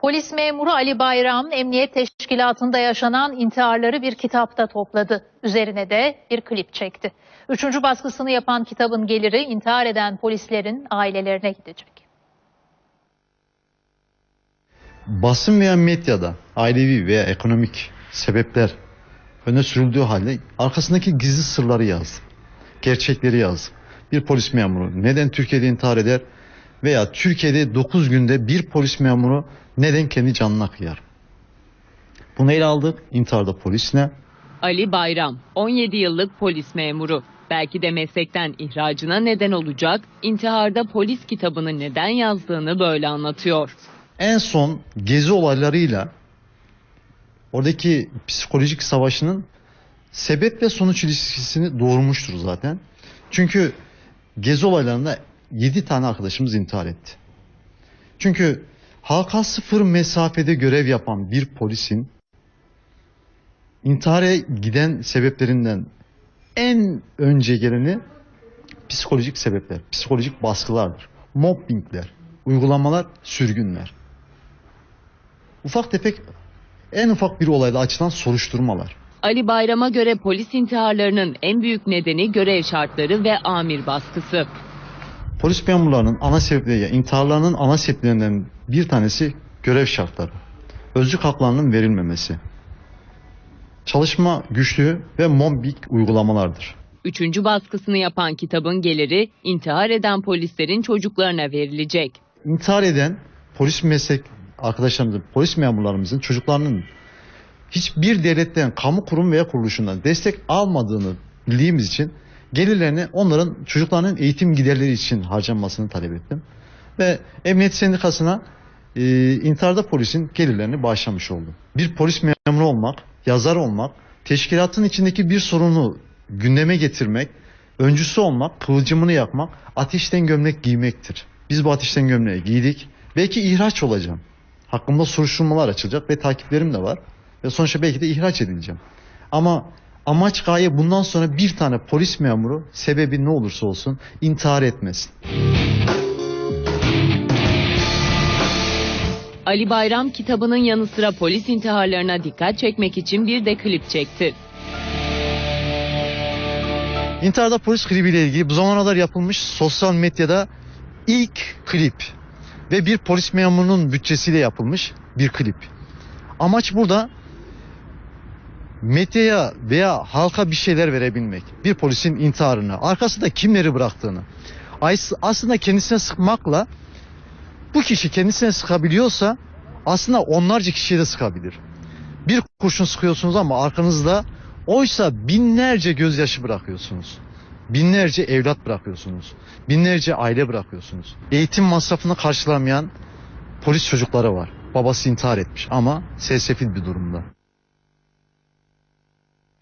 Polis memuru Ali Bayram, emniyet teşkilatında yaşanan intiharları bir kitapta topladı. Üzerine de bir klip çekti. Üçüncü baskısını yapan kitabın geliri intihar eden polislerin ailelerine gidecek. basın veya medyada ailevi veya ekonomik sebepler öne sürüldüğü halde arkasındaki gizli sırları yazdım. Gerçekleri yazdım. Bir polis memuru neden Türkiye'de intihar eder veya Türkiye'de 9 günde bir polis memuru neden kendi canına kıyar? Bunu ele aldık. İntiharda polis ne? Ali Bayram, 17 yıllık polis memuru. Belki de meslekten ihracına neden olacak, intiharda polis kitabını neden yazdığını böyle anlatıyor. En son gezi olaylarıyla oradaki psikolojik savaşının sebep ve sonuç ilişkisini doğurmuştur zaten. Çünkü gezi olaylarında 7 tane arkadaşımız intihar etti. Çünkü halka sıfır mesafede görev yapan bir polisin intihara giden sebeplerinden en önce geleni psikolojik sebepler, psikolojik baskılardır. Mobbingler, uygulamalar, sürgünler. Ufak tefek en ufak bir olayda açılan soruşturmalar. Ali Bayram'a göre polis intiharlarının en büyük nedeni görev şartları ve amir baskısı. Polis memurlarının ana sebepleri, ya intiharlarının ana sebeplerinden bir tanesi görev şartları. Özlük haklarının verilmemesi. Çalışma güçlüğü ve mobbing uygulamalardır. Üçüncü baskısını yapan kitabın geliri intihar eden polislerin çocuklarına verilecek. İntihar eden polis meslek arkadaşlarımızın, polis memurlarımızın çocuklarının hiçbir devletten, kamu kurum veya kuruluşundan destek almadığını bildiğimiz için gelirlerini onların çocuklarının eğitim giderleri için harcanmasını talep ettim. Ve Emniyet Sendikası'na e, intiharda polisin gelirlerini bağışlamış oldum. Bir polis memuru olmak, yazar olmak, teşkilatın içindeki bir sorunu gündeme getirmek, öncüsü olmak, kıvılcımını yakmak, ateşten gömlek giymektir. Biz bu ateşten gömleği giydik. Belki ihraç olacağım. Hakkımda soruşturmalar açılacak ve takiplerim de var. Ve sonuçta belki de ihraç edileceğim. Ama amaç gaye bundan sonra bir tane polis memuru sebebi ne olursa olsun intihar etmesin. Ali Bayram kitabının yanı sıra polis intiharlarına dikkat çekmek için bir de klip çekti. İntiharda polis klibiyle ilgili bu zamana kadar yapılmış sosyal medyada ilk klip ve bir polis memurunun bütçesiyle yapılmış bir klip. Amaç burada medyaya veya halka bir şeyler verebilmek. Bir polisin intiharını, arkasında kimleri bıraktığını. As- Aslında kendisine sıkmakla bu kişi kendisine sıkabiliyorsa aslında onlarca kişiye de sıkabilir. Bir kurşun sıkıyorsunuz ama arkanızda oysa binlerce gözyaşı bırakıyorsunuz. Binlerce evlat bırakıyorsunuz. Binlerce aile bırakıyorsunuz. Eğitim masrafını karşılamayan polis çocukları var. Babası intihar etmiş ama selsefil bir durumda.